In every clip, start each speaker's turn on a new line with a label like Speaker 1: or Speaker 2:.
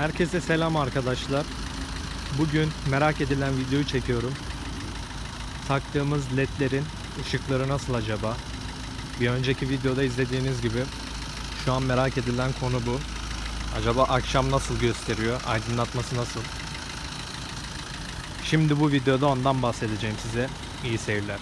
Speaker 1: Herkese selam arkadaşlar. Bugün merak edilen videoyu çekiyorum. Taktığımız ledlerin ışıkları nasıl acaba? Bir önceki videoda izlediğiniz gibi şu an merak edilen konu bu. Acaba akşam nasıl gösteriyor? Aydınlatması nasıl? Şimdi bu videoda ondan bahsedeceğim size. İyi seyirler.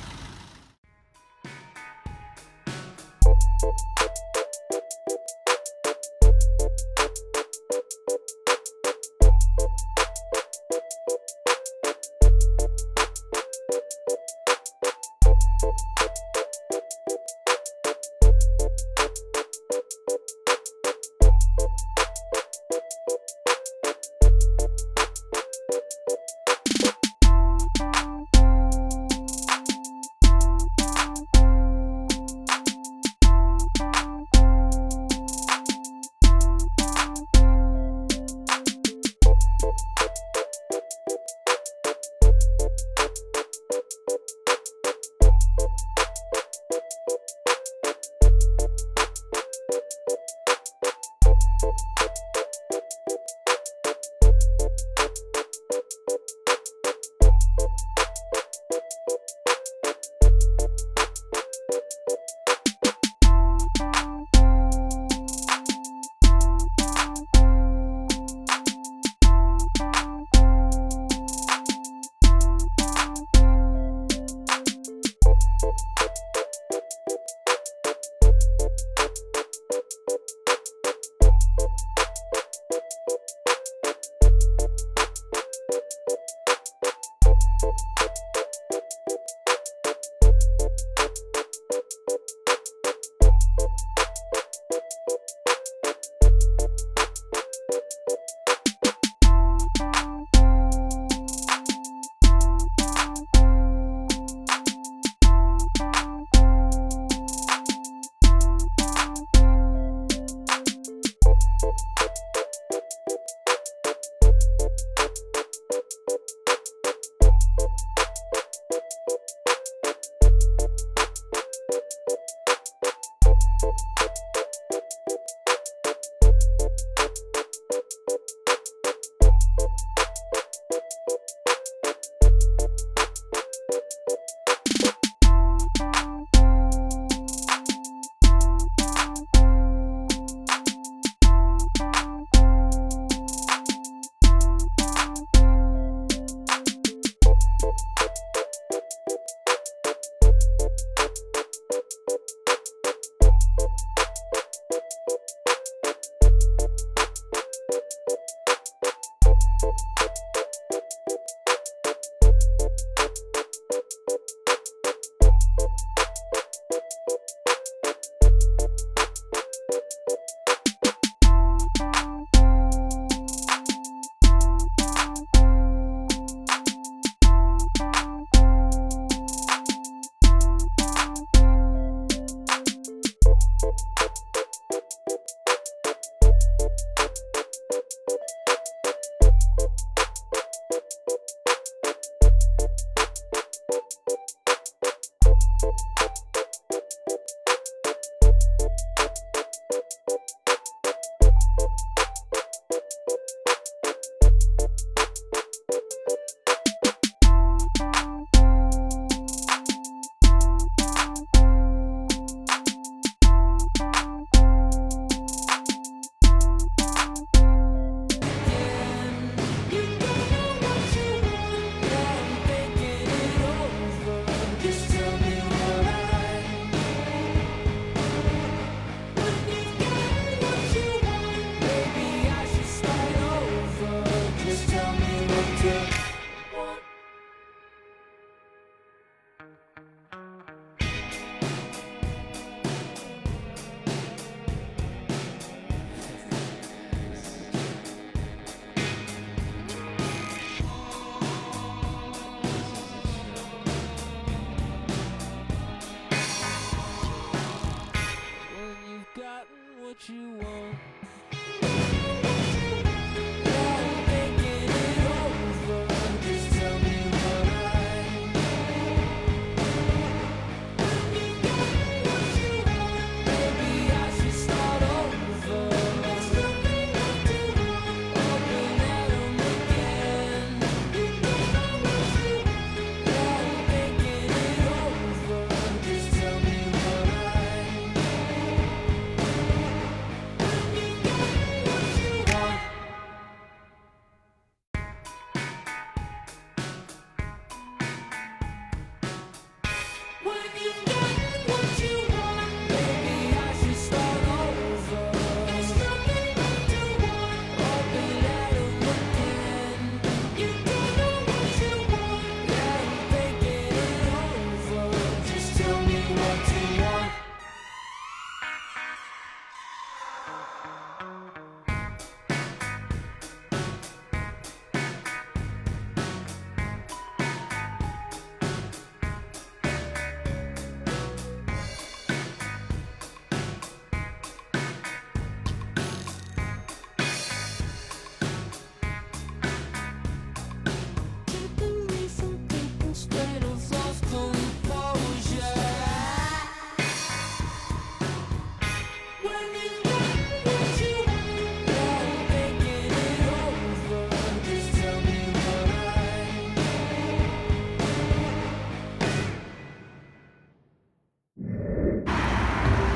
Speaker 1: thank you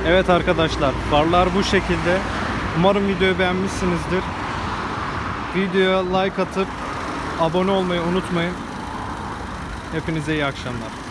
Speaker 1: Evet arkadaşlar farlar bu şekilde. Umarım videoyu beğenmişsinizdir. Videoya like atıp abone olmayı unutmayın. Hepinize iyi akşamlar.